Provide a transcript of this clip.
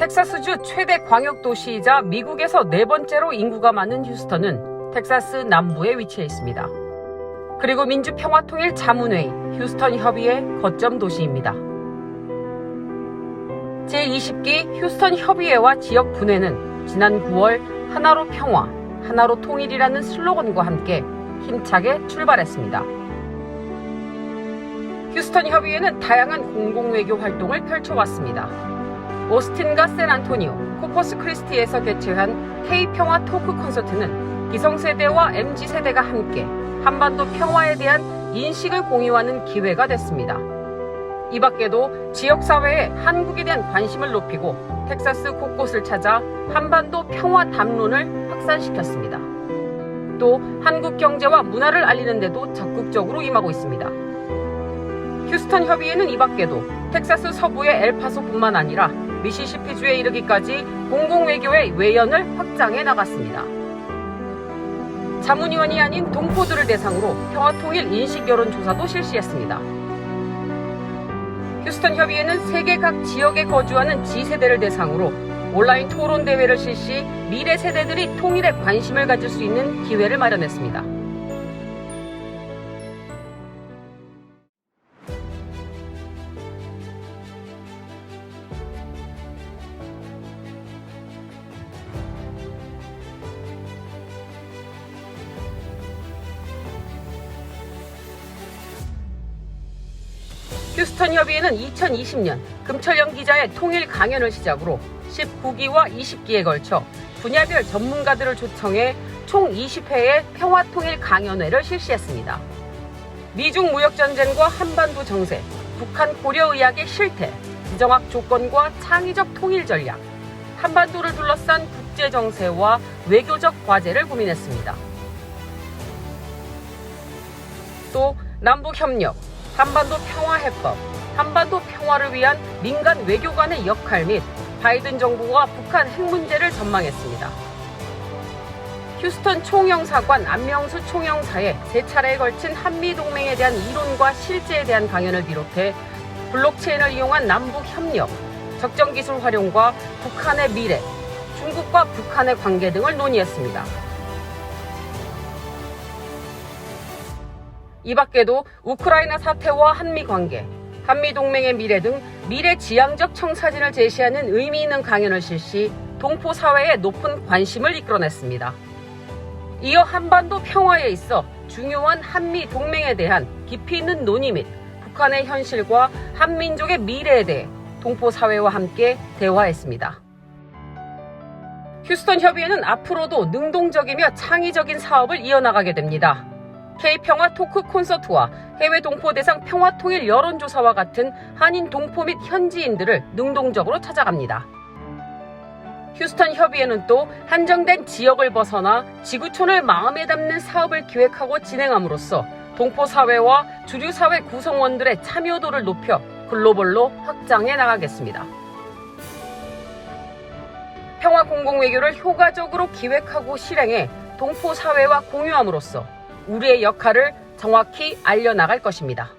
텍사스주 최대 광역 도시이자 미국에서 네 번째로 인구가 많은 휴스턴은 텍사스 남부에 위치해 있습니다. 그리고 민주평화통일 자문회의 휴스턴 협의회 거점 도시입니다. 제20기 휴스턴 협의회와 지역 분회는 지난 9월 하나로 평화, 하나로 통일이라는 슬로건과 함께 힘차게 출발했습니다. 휴스턴 협의회는 다양한 공공외교 활동을 펼쳐왔습니다. 오스틴과 샌안토니오, 코퍼스 크리스티에서 개최한 K평화 토크 콘서트는 기성세대와 MZ세대가 함께 한반도 평화에 대한 인식을 공유하는 기회가 됐습니다. 이 밖에도 지역사회에 한국에 대한 관심을 높이고 텍사스 곳곳을 찾아 한반도 평화 담론을 확산시켰습니다. 또 한국 경제와 문화를 알리는 데도 적극적으로 임하고 있습니다. 휴스턴 협의회는 이 밖에도 텍사스 서부의 엘파소뿐만 아니라 미시시피주에 이르기까지 공공외교의 외연을 확장해 나갔습니다. 자문위원이 아닌 동포들을 대상으로 평화통일 인식 여론조사도 실시했습니다. 휴스턴 협의회는 세계 각 지역에 거주하는 G세대를 대상으로 온라인 토론 대회를 실시 미래 세대들이 통일에 관심을 가질 수 있는 기회를 마련했습니다. 휴스턴 협의회는 2020년 금철영 기자의 통일 강연을 시작으로 19기와 20기에 걸쳐 분야별 전문가들을 초청해 총 20회의 평화통일 강연회를 실시했습니다. 미중 무역전쟁과 한반도 정세, 북한 고려 의학의 실태, 지정학 조건과 창의적 통일 전략, 한반도를 둘러싼 국제 정세와 외교적 과제를 고민했습니다. 또 남북 협력, 한반도 평화 해법, 한반도 평화를 위한 민간 외교관의 역할 및 바이든 정부와 북한 핵 문제를 전망했습니다. 휴스턴 총영사관 안명수 총영사의 세 차례에 걸친 한미 동맹에 대한 이론과 실제에 대한 강연을 비롯해 블록체인을 이용한 남북 협력, 적정 기술 활용과 북한의 미래, 중국과 북한의 관계 등을 논의했습니다. 이 밖에도 우크라이나 사태와 한미 관계, 한미 동맹의 미래 등 미래 지향적 청사진을 제시하는 의미 있는 강연을 실시 동포 사회에 높은 관심을 이끌어냈습니다. 이어 한반도 평화에 있어 중요한 한미 동맹에 대한 깊이 있는 논의 및 북한의 현실과 한민족의 미래에 대해 동포 사회와 함께 대화했습니다. 휴스턴 협의회는 앞으로도 능동적이며 창의적인 사업을 이어나가게 됩니다. K평화 토크 콘서트와 해외 동포 대상 평화 통일 여론조사와 같은 한인 동포 및 현지인들을 능동적으로 찾아갑니다. 휴스턴 협의회는 또 한정된 지역을 벗어나 지구촌을 마음에 담는 사업을 기획하고 진행함으로써 동포 사회와 주류 사회 구성원들의 참여도를 높여 글로벌로 확장해 나가겠습니다. 평화 공공 외교를 효과적으로 기획하고 실행해 동포 사회와 공유함으로써 우리의 역할을 정확히 알려나갈 것입니다.